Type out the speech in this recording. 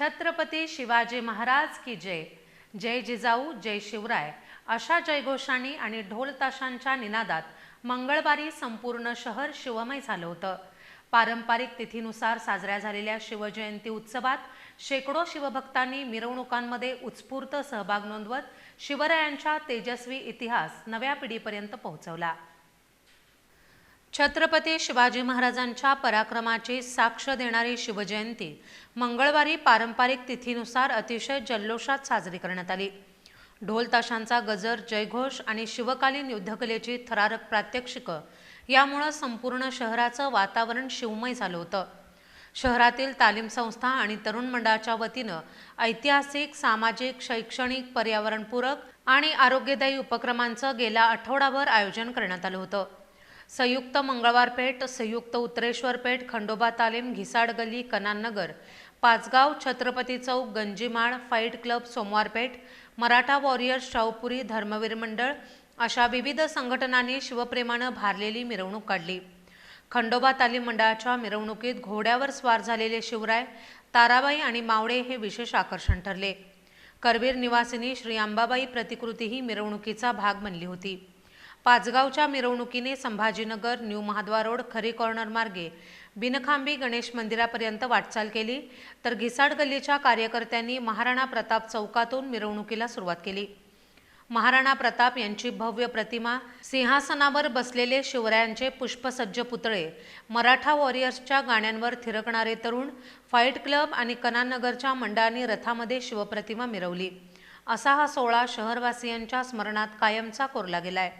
छत्रपती शिवाजी महाराज की जय. जय जिजाऊ जय शिवराय. अशा जयघोषांनी आणि ढोल ताशांच्या निनादात मंगळवारी संपूर्ण शहर शिवमय झालं होतं. पारंपरिक तिथीनुसार साजऱ्या झालेल्या शिवजयंती उत्सवात शेकडो शिवभक्तांनी मिरवणुकांमध्ये उत्स्फूर्त सहभाग नोंदवत शिवरायांच्या तेजस्वी इतिहास नव्या पिढीपर्यंत पोहोचवला. छत्रपती शिवाजी महाराजांच्या पराक्रमाची साक्ष देणारी शिवजयंती मंगळवारी पारंपरिक तिथीनुसार अतिशय जल्लोषात साजरी करण्यात आली. ढोल ताशांचा गजर जयघोष आणि शिवकालीन युद्धकलेची थरारक प्रात्यक्षिकं यामुळं संपूर्ण शहराचं वातावरण शिवमय झालं होतं. शहरातील तालीम संस्था आणि तरुण मंडळाच्या वतीनं ऐतिहासिक सामाजिक शैक्षणिक पर्यावरणपूरक आणि आरोग्यदायी उपक्रमांचं गेल्या आठवडाभर आयोजन करण्यात आलं होतं. संयुक्त मंगळवार पेठ संयुक्त उत्तरेश्वर पेठ Khandoba Talim Ghisad Galli Kanannagar Pachgaon Chhatrapati Chowk Ganjimal fight club Somwarpeth Maratha warriors Shahupuri Dharmaveer Mandal अशा विविध संघटनांनी शिवप्रेमानं भारलेली मिरवणूक काढली. खंडोबा तालीम मंडळाच्या मिरवणुकीत घोड्यावर स्वार झालेले शिवराय ताराबाई आणि मावळे हे विशेष आकर्षण ठरले. करवीर निवासिनी श्री अंबाबाई प्रतिकृती ही मिरवणुकीचा भाग बनली होती. पाचगावच्या मिरवणुकीने Sambhajinagar new Mahadwar road Khari corner मार्गे बिनखांबी गणेश मंदिरापर्यंत वाटचाल केली. तर घिसाड गल्लीच्या कार्यकर्त्यांनी महाराणा प्रताप चौकातून मिरवणुकीला सुरुवात केली. महाराणा प्रताप यांची भव्य प्रतिमा सिंहासनावर बसलेले शिवरायांचे पुष्पसज्ज पुतळे मराठा वॉरियर्सच्या गाण्यांवर थिरकणारे तरुण फाईट क्लब आणि कनानगरच्या मंडळांनी रथामध्ये शिवप्रतिमा मिरवली. असा हा सोहळा शहरवासियांच्या स्मरणात कायमचा कोरला गेलाय.